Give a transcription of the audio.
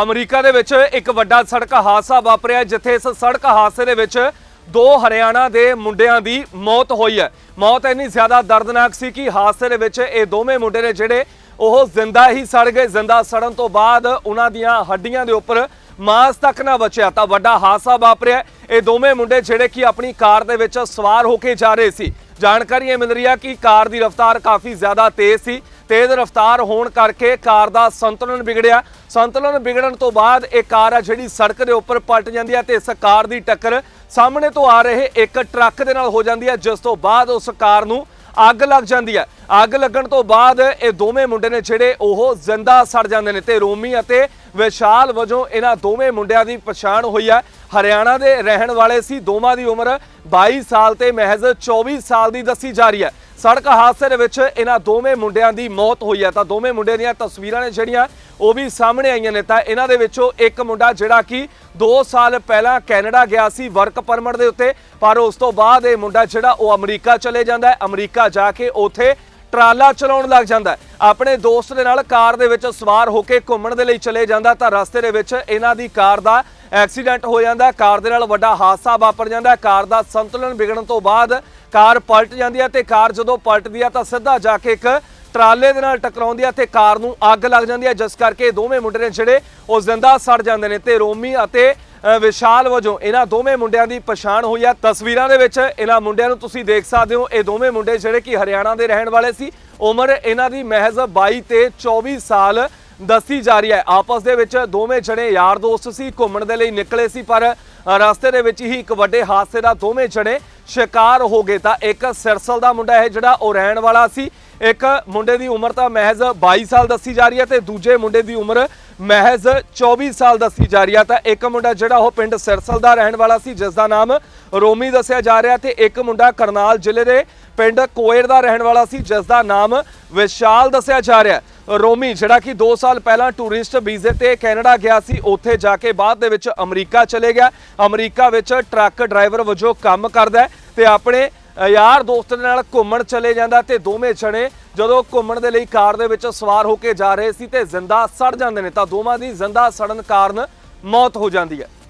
America ਦੇ ਵਿੱਚ ਇੱਕ ਵੱਡਾ ਸੜਕ ਹਾਦਸਾ ਵਾਪਰਿਆ ਜਿੱਥੇ ਇਸ ਸੜਕ ਹਾਦਸੇ ਦੇ ਵਿੱਚ ਦੋ ਹਰਿਆਣਾ ਦੇ ਮੁੰਡਿਆਂ ਦੀ ਮੌਤ ਹੋਈ ਹੈ। ਮੌਤ ਇੰਨੀ ਜ਼ਿਆਦਾ ਦਰਦਨਾਕ ਸੀ ਕਿ ਹਾਦਸੇ ਦੇ ਵਿੱਚ ਇਹ ਦੋਵੇਂ ਮੁੰਡੇ ਨੇ ਜਿਹੜੇ ਉਹ ਜ਼ਿੰਦਾ ਹੀ ਸੜ ਗਏ। ਜ਼ਿੰਦਾ ਸੜਨ ਤੋਂ ਬਾਅਦ ਉਹਨਾਂ ਦੀਆਂ ਹੱਡੀਆਂ ਦੇ ਉੱਪਰ ਮਾਸ ਤੱਕ ਨਾ ਬਚਿਆ। ਤਾਂ ਵੱਡਾ ਹਾਦਸਾ ਵਾਪਰਿਆ ਇਹ ਦੋਵੇਂ ਮੁੰਡੇ ਜਿਹੜੇ ਕਿ ਆਪਣੀ ਕਾਰ ਦੇ ਵਿੱਚ ਸਵਾਰ ਹੋ ਕੇ ਜਾ ਰਹੇ ਸੀ। ਜਾਣਕਾਰੀ ਇਹ ਮਿਲ ਰਹੀ ਹੈ ਕਿ ਕਾਰ ਦੀ ਰਫ਼ਤਾਰ ਕਾਫੀ ਜ਼ਿਆਦਾ ਤੇਜ਼ ਸੀ। ਤੇਜ਼ ਰਫ਼ਤਾਰ ਹੋਣ ਕਰਕੇ ਕਾਰ ਦਾ ਸੰਤੁਲਨ ਵਿਗੜਿਆ। ਸੰਤੁਲਨ ਵਿਗੜਨ ਤੋਂ ਬਾਅਦ ਇਹ ਕਾਰ ਆ ਜਿਹੜੀ ਸੜਕ ਦੇ ਉੱਪਰ ਪਲਟ ਜਾਂਦੀ ਹੈ ਤੇ ਇਸ ਕਾਰ ਦੀ ਟੱਕਰ ਸਾਹਮਣੇ ਤੋਂ ਆ ਰਹੇ ਇੱਕ ਟਰੱਕ ਦੇ ਨਾਲ ਹੋ ਜਾਂਦੀ ਹੈ ਜਿਸ ਤੋਂ ਬਾਅਦ ਉਸ ਕਾਰ ਨੂੰ ਅੱਗ ਲੱਗ ਜਾਂਦੀ ਹੈ ਅੱਗ ਲੱਗਣ ਤੋਂ ਬਾਅਦ ਇਹ ਦੋਵੇਂ ਮੁੰਡੇ ਨੇ ਜਿਹੜੇ, ਉਹ ਜ਼ਿੰਦਾ ਸੜ ਜਾਂਦੇ ਨੇ ਤੇ ਰੋਮੀ ਅਤੇ ਵਿਸ਼ਾਲ ਵਜੋਂ ਇਹਨਾਂ ਦੋਵੇਂ ਮੁੰਡਿਆਂ ਦੀ ਪਛਾਣ ਹੋਈ ਹੈ ਹਰਿਆਣਾ ਦੇ ਰਹਿਣ ਵਾਲੇ ਸੀ, ਦੋਵਾਂ ਦੀ ਉਮਰ 22 ਸਾਲ ਤੇ ਮਹਿਜ਼ 24 ਸਾਲ ਦੀ ਦੱਸੀ ਜਾ ਰਹੀ ਹੈ ਸੜਕ ਹਾਦਸੇ ਦੇ ਵਿੱਚ ਇਹਨਾਂ ਦੋਵੇਂ ਮੁੰਡਿਆਂ ਦੀ ਮੌਤ ਹੋਈ ਹੈ। ਤਾਂ ਦੋਵੇਂ ਮੁੰਡਿਆਂ ਦੀਆਂ ਤਸਵੀਰਾਂ ਨੇ ਜਿਹੜੀਆਂ ਉਹ ਵੀ ਸਾਹਮਣੇ ਆਈਆਂ ਨੇ। ਤਾਂ ਇਹਨਾਂ ਦੇ ਵਿੱਚੋਂ ਇੱਕ ਮੁੰਡਾ ਜਿਹੜਾ ਕਿ 2 ਸਾਲ ਪਹਿਲਾਂ ਕੈਨੇਡਾ ਗਿਆ ਸੀ ਵਰਕ ਪਰਮਿਟ ਦੇ ਉੱਤੇ। ਪਰ ਉਸ ਤੋਂ ਬਾਅਦ ਇਹ ਮੁੰਡਾ ਜਿਹੜਾ ਉਹ ਅਮਰੀਕਾ ਚਲੇ ਜਾਂਦਾ ਹੈ। ਅਮਰੀਕਾ ਜਾ ਕੇ ਉੱਥੇ ਟਰਾਲਾ ਚਲਾਉਣ ਲੱਗ ਜਾਂਦਾ ਆਪਣੇ ਦੋਸਤ ਦੇ ਨਾਲ ਕਾਰ ਦੇ ਵਿੱਚ ਸਵਾਰ ਹੋ ਕੇ ਘੁੰਮਣ ਦੇ ਲਈ ਚਲੇ ਜਾਂਦਾ ਤਾਂ ਰਸਤੇ ਦੇ ਵਿੱਚ ਇਹਨਾਂ ਦੀ ਕਾਰ ਦਾ ਐਕਸੀਡੈਂਟ ਹੋ ਜਾਂਦਾ ਕਾਰ ਦੇ ਨਾਲ ਵੱਡਾ ਹਾਦਸਾ ਵਾਪਰ ਜਾਂਦਾ ਕਾਰ ਦਾ ਸੰਤੁਲਨ ਵਿਗੜਨ ਤੋਂ ਬਾਅਦ ਕਾਰ ਪਲਟ ਜਾਂਦੀ ਹੈ ਤੇ ਕਾਰ ਜਦੋਂ ਪਲਟਦੀ ਹੈ ਤਾਂ ਸਿੱਧਾ ਜਾ ਕੇ ਇੱਕ ਟਰਾਲੇ ਦੇ ਨਾਲ ਟਕਰਾਉਂਦੀ ਹੈ ਤੇ ਕਾਰ ਨੂੰ ਅੱਗ ਲੱਗ ਜਾਂਦੀ ਹੈ, ਜਿਸ ਕਰਕੇ ਇਹ ਦੋਵੇਂ ਮੁੰਡੇ ਨੇ ਜਿਹੜੇ ਉਹ ਜ਼ਿੰਦਾ ਸੜ ਜਾਂਦੇ ਨੇ ਤੇ ਰੋਮੀ ਅਤੇ ਵਿਸ਼ਾਲ ਵਜੋਂ ਇਹਨਾਂ ਦੋਵੇਂ ਮੁੰਡਿਆਂ ਦੀ ਪਛਾਣ ਹੋਈ ਹੈ। ਤਸਵੀਰਾਂ ਦੇ ਵਿੱਚ ਇਹਨਾਂ ਮੁੰਡਿਆਂ ਨੂੰ ਤੁਸੀਂ ਦੇਖ ਸਕਦੇ ਹੋ, ਇਹ ਦੋਵੇਂ ਮੁੰਡੇ ਜਿਹੜੇ ਕਿ ਹਰਿਆਣਾ ਦੇ ਰਹਿਣ ਵਾਲੇ ਸੀ। ਉਮਰ ਇਹਨਾਂ ਦੀ ਮਹਿਜ਼ 22 ਤੇ 24 ਸਾਲ ਦੱਸੀ ਜਾ ਰਹੀ ਹੈ। ਆਪਸ ਦੇ ਵਿੱਚ ਦੋਵੇਂ ਜਣੇ ਯਾਰ ਦੋਸਤ ਸੀ, ਘੁੰਮਣ ਦੇ ਲਈ ਨਿਕਲੇ ਸੀ, ਪਰ ਰਸਤੇ ਦੇ ਵਿੱਚ ਹੀ ਇੱਕ ਵੱਡੇ ਹਾਦਸੇ ਦਾ ਦੋਵੇਂ ਜਣੇ ਸ਼ਿਕਾਰ ਹੋ ਗਏ ਤਾਂ ਇੱਕ ਸਿਰਸਲ ਦਾ ਮੁੰਡਾ ਹੈ ਜਿਹੜਾ ਉਹ ਰਹਿਣ ਵਾਲਾ ਸੀ। ਇੱਕ ਮੁੰਡੇ ਦੀ ਉਮਰ ਤਾਂ ਮਹਿਜ਼ 22 ਸਾਲ ਦੱਸੀ ਜਾ ਰਹੀ ਹੈ ਤੇ ਦੂਜੇ ਮੁੰਡੇ ਦੀ ਉਮਰ ਮਹਿਜ਼ 24 ਸਾਲ ਦੱਸੀ ਜਾ ਰਹੀ ਹੈ। ਤਾਂ ਇੱਕ ਮੁੰਡਾ ਜਿਹੜਾ ਉਹ ਪਿੰਡ ਸਿਰਸਲ ਦਾ ਰਹਿਣ ਵਾਲਾ ਸੀ, ਜਿਸ ਦਾ ਨਾਮ ਰੋਮੀ ਦੱਸਿਆ ਜਾ ਰਿਹਾ ਤੇ ਇੱਕ ਮੁੰਡਾ ਕਰਨਾਲ ਜ਼ਿਲ੍ਹੇ ਦੇ ਪਿੰਡ ਕੋਇਰ ਦਾ ਰਹਿਣ ਵਾਲਾ ਸੀ, ਜਿਸ ਦਾ ਨਾਮ ਵਿਸ਼ਾਲ ਦੱਸਿਆ ਜਾ ਰਿਹਾ ਰੋਮੀ, ਜਿਹੜਾ ਕਿ 2 ਸਾਲ ਪਹਿਲਾਂ ਟੂਰਿਸਟ ਵੀਜ਼ੇ ਤੇ ਕੈਨੇਡਾ ਗਿਆ ਸੀ, ਉੱਥੇ ਜਾ ਕੇ ਬਾਅਦ ਦੇ ਵਿੱਚ ਅਮਰੀਕਾ ਚਲੇ ਗਿਆ। ਅਮਰੀਕਾ ਵਿੱਚ ਟਰੱਕ ਡਰਾਈਵਰ ਵਜੋਂ ਕੰਮ ਕਰਦਾ ਹੈ ਤੇ ਆਪਣੇ ਯਾਰ ਦੋਸਤ ਨਾਲ ਘੁੰਮਣ ਚਲੇ ਜਾਂਦਾ ਤੇ ਦੋਵੇਂ ਜਣੇ ਜਦੋਂ ਘੁੰਮਣ ਦੇ ਲਈ ਕਾਰ ਦੇ ਵਿੱਚ ਸਵਾਰ ਹੋ ਕੇ ਜਾ ਰਹੇ ਸੀ ਤੇ ਜ਼ਿੰਦਾ ਸੜ ਜਾਂਦੇ ਨੇ ਤਾਂ ਦੋਵਾਂ ਦੀ ਜ਼ਿੰਦਾ ਸੜਨ ਕਾਰਨ ਮੌਤ ਹੋ ਜਾਂਦੀ ਹੈ।